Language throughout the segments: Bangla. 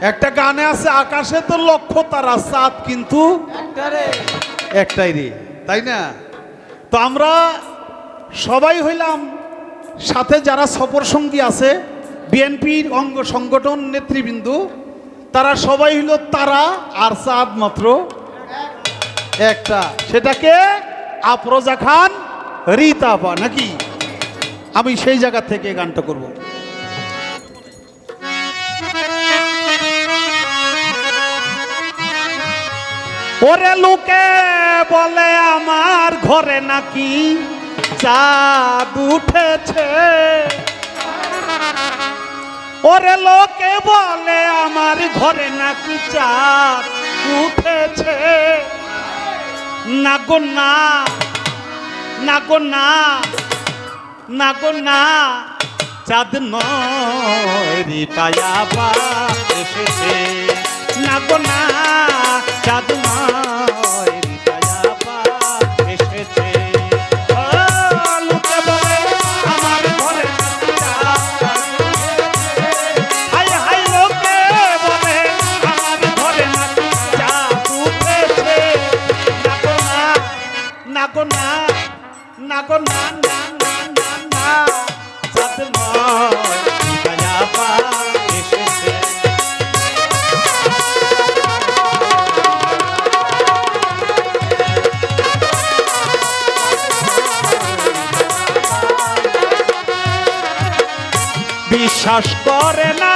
একটা গানে আছে আকাশে তো লক্ষ তারা চাঁদ কিন্তু একটাই রে। তাই না? তো আমরা সবাই হইলাম সাথে যারা সফর সঙ্গী আছে বিএনপির অঙ্গ সংগঠন নেতৃবৃন্দ তারা সবাই হইল তারা আর চাঁদ মাত্র একটা। সেটাকে আফরোজা খান রিতাপা নাকি? আমি সেই জায়গা থেকে গানটা করব। ওরে লোকে বলে, আমার ঘরে নাকি চাঁদ উঠেছে? ওরে লোকে বলে, আমার ঘরে নাকি চাঁদ উঠেছে? না গো, না না গো, না না গো, না, চাঁদ নয় রিটায়া বা এসেছে। গো না না না না না না বিশ্বাস করে না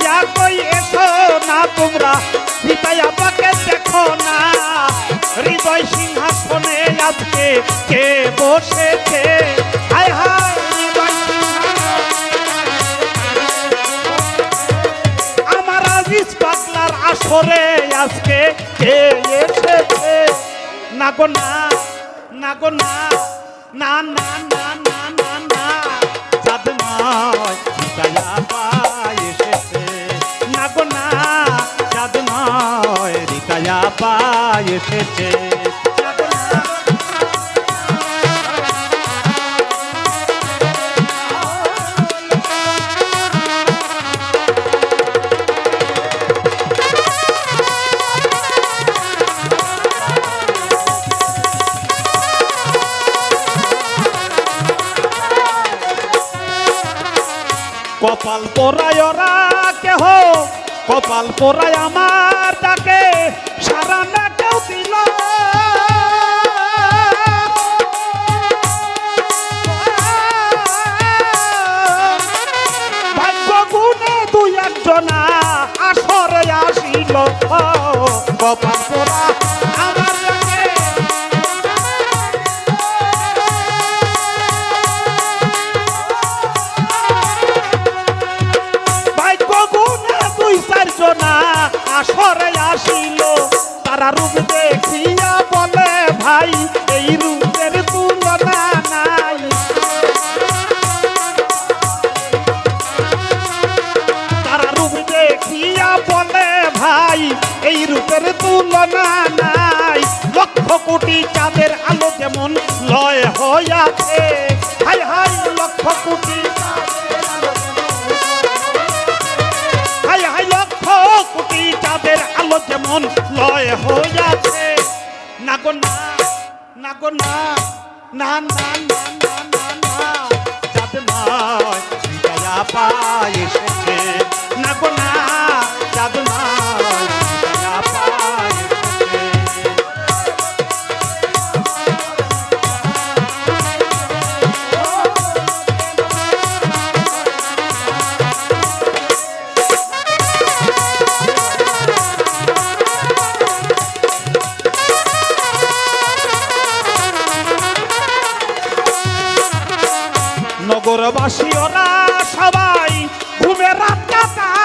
দিয়া কই এসো না তোমরা? হৃদয় আমাকে দেখো না। হৃদয় সিংহাসনে আজকে কে বসেছে? হায় হায়, হৃদয় আমার আজিজ পাগলার আসরে আজকে কে এসেছে? না গো না না গো না না না পায় এসেছে। কপাল পোড়ায় ওরা কপাল পোড়ায় আমার তাকে সারা না কেউ দিল একজনা আসিল। কপাল পোড়া চারজনা আসরে আসিল। তারা রূপ দেখিয়া বলে, ভাই, এই রূপের তুলনা নাই। তারা রূপ দেখিয়া বলে, ভাই, এই রূপের তুলনা নাই। লক্ষ কোটি চাঁদের আলো যেমন লয় হইয়াছে। যেমন লয় হইয়াছে না গো না না গো না না না না না না না চাঁদ নয় নগরবাসী ওরা সবাই ঘুমে রাত কাটা